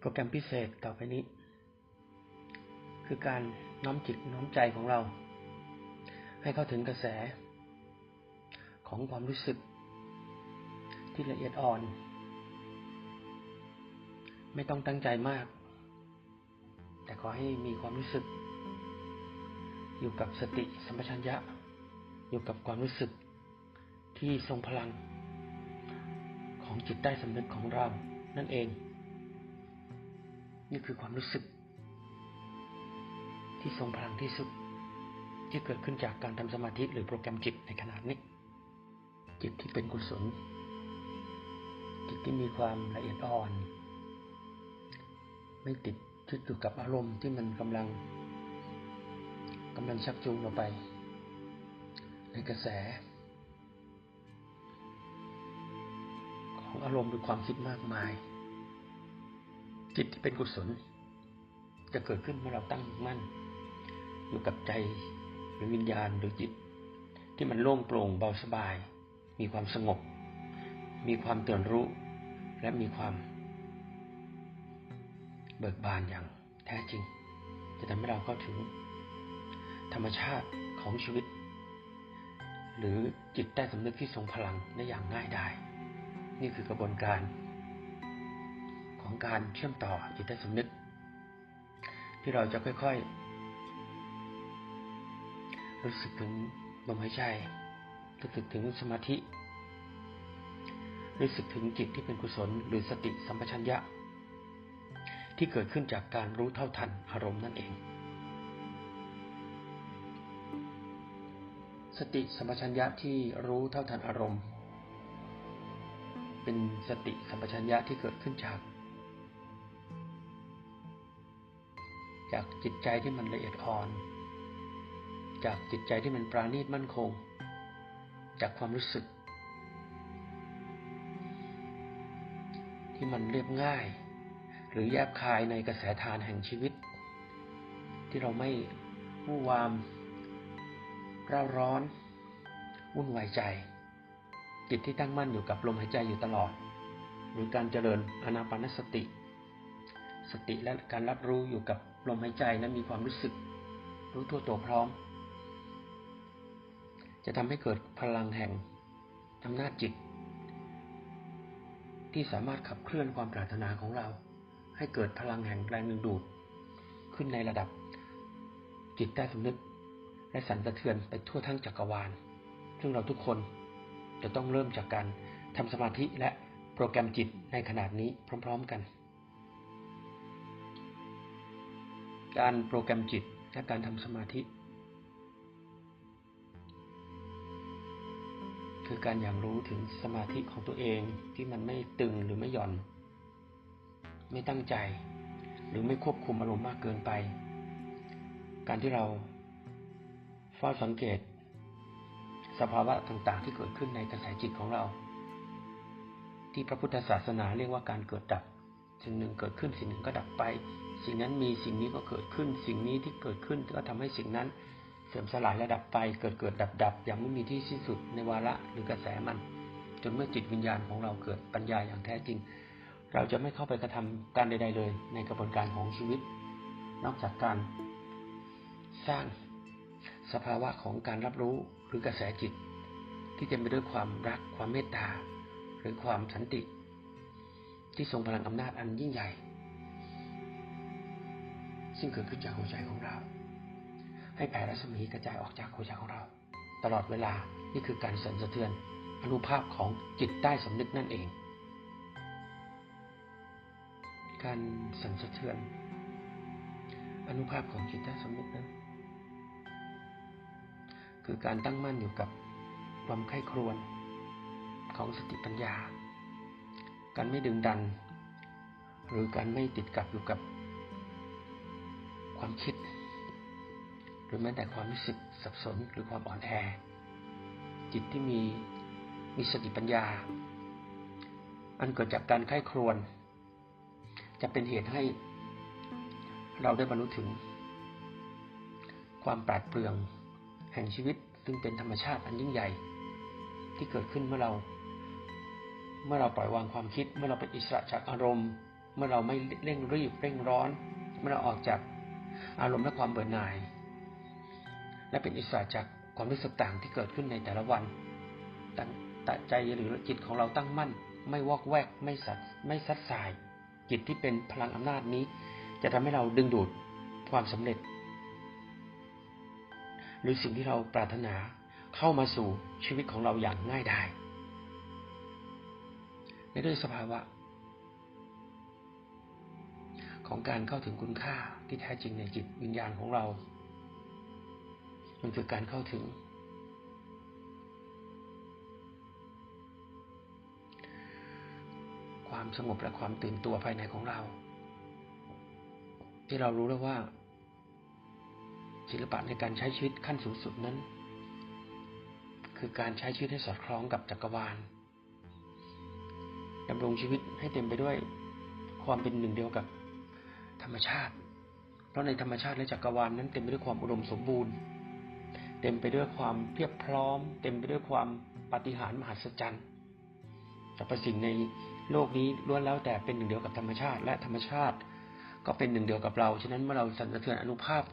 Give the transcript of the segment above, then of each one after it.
โปรแกรมพิเศษต่อไปนี้ คือการน้อมจิตน้อมใจของเรา ให้เข้าถึงกระแส ของความรู้สึก ที่ละเอียดอ่อน ไม่ต้องตั้งใจมาก แต่ขอให้มีความรู้สึก อยู่กับสติสัมปชัญญะ อยู่กับความรู้สึก ที่ทรงพลัง ของจิตใต้สำนึกของเรานั่นเอง นี่คือความรู้สึก ที่ทรงพลังที่สุด ที่เกิดขึ้นจากการทำสมาธิหรือโปรแกรมจิตในขณะนี้ จิตที่เป็นกุศล จิตที่มีความละเอียดอ่อน ไม่ติดยึดอยู่กับอารมณ์ที่มันกำลังกำลังชักจูงเราไป ในกระแส ของอารมณ์หรือความคิดมากมาย จิตที่เป็นกุศล จะเกิดขึ้นเมื่อเราตั้งมั่น อยู่กับใจหรือวิญญาณหรือจิต ที่มันโล่งโปร่งเบาสบาย มีความสงบ มีความตื่นรู้ และมีความ เบิกบานอย่างแท้จริง จะทำให้เราเข้าถึง ธรรมชาติของชีวิต หรือจิตใต้สำนึกที่ทรงพลังได้อย่างง่ายดายนี่คือกระบวนการ ของการเชื่อมต่อจิตใต้สำนึก ที่เราจะค่อยๆ รู้สึกถึงลมหายใจ รู้สึกถึงสมาธิ รู้สึกถึงจิตที่เป็นกุศลหรือสติสัมปชัญญะ ที่เกิดขึ้นจากการรู้เท่าทันอารมณ์นั่นเอง สติสัมปชัญญะที่รู้เท่าทันอารมณ์เป็นสติสัมปชัญญะที่เกิดขึ้นจาก จากจิตใจที่มันละเอียดอ่อน จากจิตใจที่มันปราณีตมั่นคง จากความรู้สึก ที่มันเรียบง่าย หรือแยบคายในกระแสทานแห่งชีวิต ที่เราไม่วู่วามร่าร้อน วุ่นวายใจ จิตที่ตั้งมั่นอยู่กับลมหายใจอยู่ตลอด หรือการเจริญอนาปานสติ สติและการรับรู้อยู่กับ ลมหายใจและมีความรู้สึก รู้ทั่วตัวพร้อม จะทำให้เกิดพลังแห่งอำนาจจิต ที่สามารถขับเคลื่อนความปรารถนาของเรา ให้เกิดพลังแห่งแรงดึงดูด ขึ้นในระดับ จิตใต้สำนึก และสั่นสะเทือนไปทั่วทั้งจักรวาล ซึ่งเราทุกคนจะต้องเริ่มจากการทำสมาธิและโปรแกรมจิตในขนาดนี้พร้อม ๆ กัน การโปรแกรมจิตและการทำสมาธิ คือการอย่างรู้ถึงสมาธิของตัวเองที่มันไม่ตึงหรือไม่หย่อน ไม่ตั้งใจ หรือไม่ควบคุมอารมณ์มากเกินไป การที่เราเฝ้าสังเกต สภาวะต่างๆที่เกิดขึ้นในกระแสจิตของเรา ที่พระพุทธศาสนาเรียกว่าการเกิดดับ สิ่งหนึ่งเกิดขึ้นสิ่งหนึ่งก็ดับไป สิ่งนั้นมีสิ่งนี้ก็เกิดขึ้น สิ่งนี้ที่เกิดขึ้นก็ทำให้สิ่งนั้น เสื่อมสลายและดับไป เกิดเกิดดับดับอย่างไม่มีที่สิ้นสุดในวาระหรือกระแสมัน จนเมื่อจิตวิญญาณของเราเกิดปัญญาอย่างแท้จริง เราจะไม่เข้าไปกระทำการใด ๆ เลย ในกระบวนการของชีวิต นอกจากการสร้างสภาวะของการรับรู้หรือกระแสจิต ที่เต็มไปด้วยความรักความเมตตา หรือความสันติ ที่ทรงพลังอำนาจอันยิ่งใหญ่ ซึ่งเกิดขึ้นจากหัวใจของเรา ให้แผ่รัศมีกระจายออกจากหัวใจของเรา ตลอดเวลานี่คือการสั่นสะเทือนอนุภาพของจิตใต้สำนึกนั่นเอง การสั่นสะเทือน อนุภาพของจิตใต้สำนึกนั้น คือการตั้งมั่นอยู่กับความไข้ครวนของสติปัญญา การไม่ดึงดัน หรือการไม่ติดกับอยู่กับความคิด หรือแม้แต่ความรู้สึกสับสนหรือความอ่อนแอ จิตที่มีมีสติปัญญา อันเกิดจากการไข้ครวน จะเป็นเหตุให้เราได้บรรลุถึง ความปราดเปรื่องแห่งชีวิตซึ่งเป็นธรรมชาติอันยิ่งใหญ่ ที่เกิดขึ้นเมื่อเรา เมื่อเราปล่อยวางความคิด เมื่อเราเป็นอิสระจากอารมณ์ เมื่อเราไม่เร่งรีบเร่งร้อน เมื่อเราออกจากอารมณ์และความเบื่อหน่าย และเป็นอิสระจากความรู้สึกต่างที่เกิดขึ้นในแต่ละวันตั้งตใจหรือจิตของเราตั้งมั่น ไม่วอกแวกไม่สัดไม่ซัดสาย จิตที่เป็นพลังอำนาจนี้ จะทำให้เราดึงดูดความสำเร็จ หรือสิ่งที่เราปรารถนาเข้ามาสู่ชีวิตของเราอย่างง่ายดาย ในด้วยสภาวะ ของการเข้าถึงคุณค่าที่แท้จริงในจิตวิญญาณของเรา มันคือการเข้าถึง ความสงบและความตื่นตัวภายในของเรา ที่เรารู้แล้วว่า ศิลปะในการใช้ชีวิตขั้นสูงสุดนั้น คือการใช้ชีวิตให้สอดคล้องกับจักรวาล ดำรงชีวิตให้เต็มไปด้วยความเป็นหนึ่งเดียวกับธรรมชาติ เพราะในธรรมชาติและจักรวาลนั้นเต็มไปด้วยความอุดมสมบูรณ์ เต็มไปด้วยความเพียบพร้อม เต็มไปด้วยความปฏิหารมหัศจรรย์สรรพสิ่งในโลกนี้ล้วนแล้วแต่เป็นหนึ่งเดียวกับธรรมชาติ และธรรมชาติ ก็เป็นหนึ่งเดียวกับเรา ฉะนั้นเมื่อเราสั่นสะเทือนอนุภาพ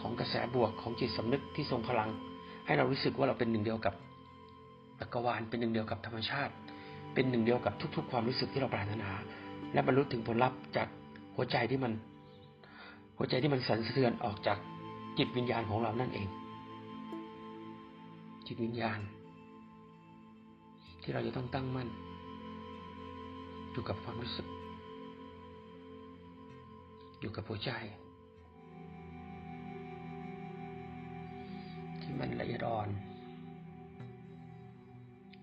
ของกระแสบวกของจิตสำนึกที่ทรงพลัง ให้เรารู้สึกว่าเราเป็นหนึ่งเดียวกับจักรวาลเป็นหนึ่งเดียวกับธรรมชาติ เป็นหนึ่งเดียวกับทุก ๆ ความรู้สึกที่เราปรารถนา และบรรลุถึงผลลัพธ์จากหัวใจที่มัน หัวใจที่มันสั่นสะเทือนออกจากจิตวิญญาณของเรานั่นเอง จิตวิญญาณ ที่เราจะต้องตั้งมั่นอยู่กับความรู้สึก อยู่กับหัวใจ ที่มันละเอียดอ่อน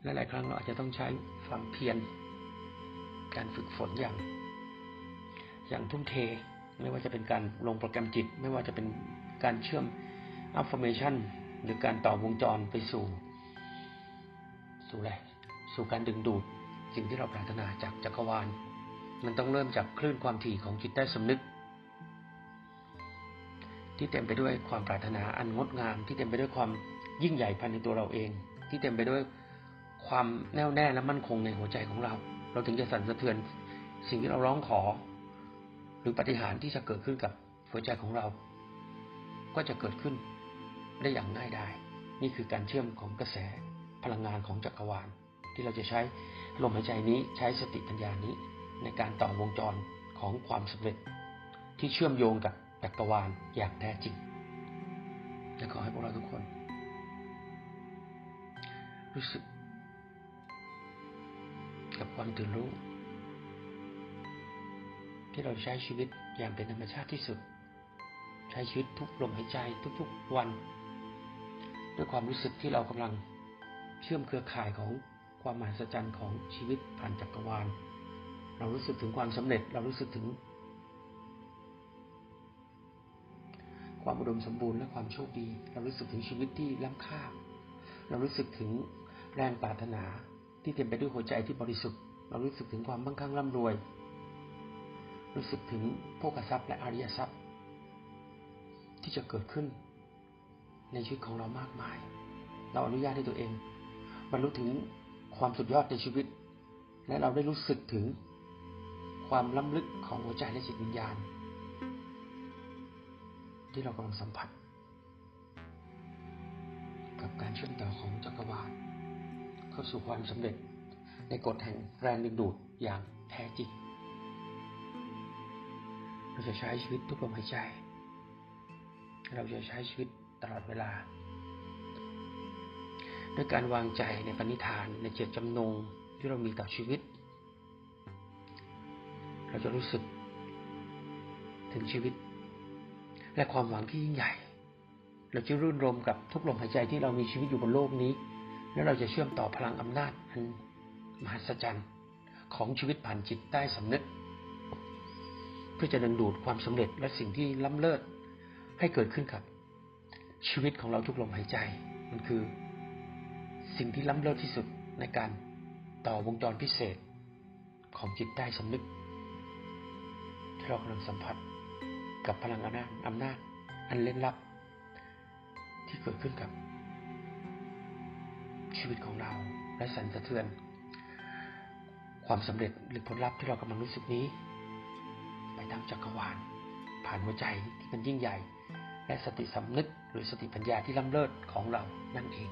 และหลายครั้งเราอาจจะต้องใช้ ความเพียร การฝึกฝนอย่าง อย่างทุ่มเท ไม่ว่าจะเป็นการลงโปรแกรมจิต ไม่ว่าจะเป็นการเชื่อม affirmation หรือการต่อวงจรไปสู่ สู่อะไร สู่การดึงดูด สิ่งที่เราปรารถนาจากจักรวาล มันต้องเริ่มจากคลื่นความถี่ของจิตใต้สำนึก ที่เต็มไปด้วยความปรารถนาอันงดงาม ที่เต็มไปด้วยความยิ่งใหญ่ภายในตัวเราเอง ที่เต็มไปด้วย ความแน่วแน่และมั่นคงในหัวใจของเรา เราถึงจะสั่นสะเทือนสิ่งที่เราร้องขอ หรือปฏิหารที่จะเกิดขึ้นกับหัวใจของเรา ก็จะเกิดขึ้นได้อย่างง่ายดายนี่คือการเชื่อมของกระแสพลังงานของจักรวาล ที่เราจะใช้ลมหายใจนี้ใช้สติปัญญานี้ ในการต่อวงจรของความสำเร็จ ที่เชื่อมโยงกับจักรวาลอย่างแท้จริงและขอให้พวกเราทุกคน รู้สึก กับความตื่นรู้ ที่เราใช้ชีวิตอย่างเป็นธรรมชาติที่สุด ใช้ชีวิตทุกลมหายใจทุกๆวัน ด้วยความรู้สึกที่เรากำลังเชื่อมเครือข่ายของความมหัศจรรย์ของชีวิตผ่านจักรวาล เรารู้สึกถึงความสำเร็จเรารู้สึกถึง ความอุดมสมบูรณ์และความโชคดี เรารู้สึกถึงชีวิตที่ล้ำค่า เรารู้สึกถึงแรงปรารถนา ที่เต็มไปด้วยหัวใจที่บริสุทธิ์ เรารู้สึกถึงความมั่งคั่งร่ำรวย รู้สึกถึงโภคทรัพย์และอริยทรัพย์ ที่จะเกิดขึ้น ในชีวิตของเรามากมาย เราอนุญาตให้ตัวเองบรรลุถึงความสุดยอดในชีวิต และเราได้รู้สึกถึงความล้ำลึกของหัวใจและจิตวิญญาณ ที่เรากำลังสัมผัส กับการเชื่อมต่อของจักรวาล เข้าสู่ความสำเร็จในกฎแห่งแรงดึงดูดอย่างแท้จริง เราจะใช้ชีวิตทุกลมหายใจ เราจะใช้ชีวิตตลอดเวลา ด้วยการวางใจในปณิธานในเจตจำนงที่เรามีต่อชีวิต เราจะรู้สึกถึงชีวิต และความหวังที่ยิ่งใหญ่ เราจะรื่นรมกับทุกลมหายใจที่เรามีชีวิตอยู่บนโลกนี้ และเราจะเชื่อมต่อพลังอำนาจอันมหัศจรรย์ของชีวิตผ่านจิตใต้สำนึก เพื่อจะดึงดูดความสำเร็จและสิ่งที่ล้ำเลิศให้เกิดขึ้นกับ ชีวิตของเราทุกลมหายใจ มันคือ สิ่งที่ล้ำเลิศที่สุดในการต่อวงจรพิเศษ ของจิตใต้สำนึกที่เรากำลังสัมผัสกับพลังอำนาจอำนาจ อันเล่นลับ ที่เกิดขึ้นกับ ชีวิตของเราและสั่นสะเทือน ความสำเร็จหรือผลลัพธ์ที่เรากำลังรู้สึกนี้ ไปทั้งจักรวาล ผ่านหัวใจที่มันยิ่งใหญ่ และสติสำนึกหรือสติปัญญาที่ล้ำเลิศของเรานั่นเอง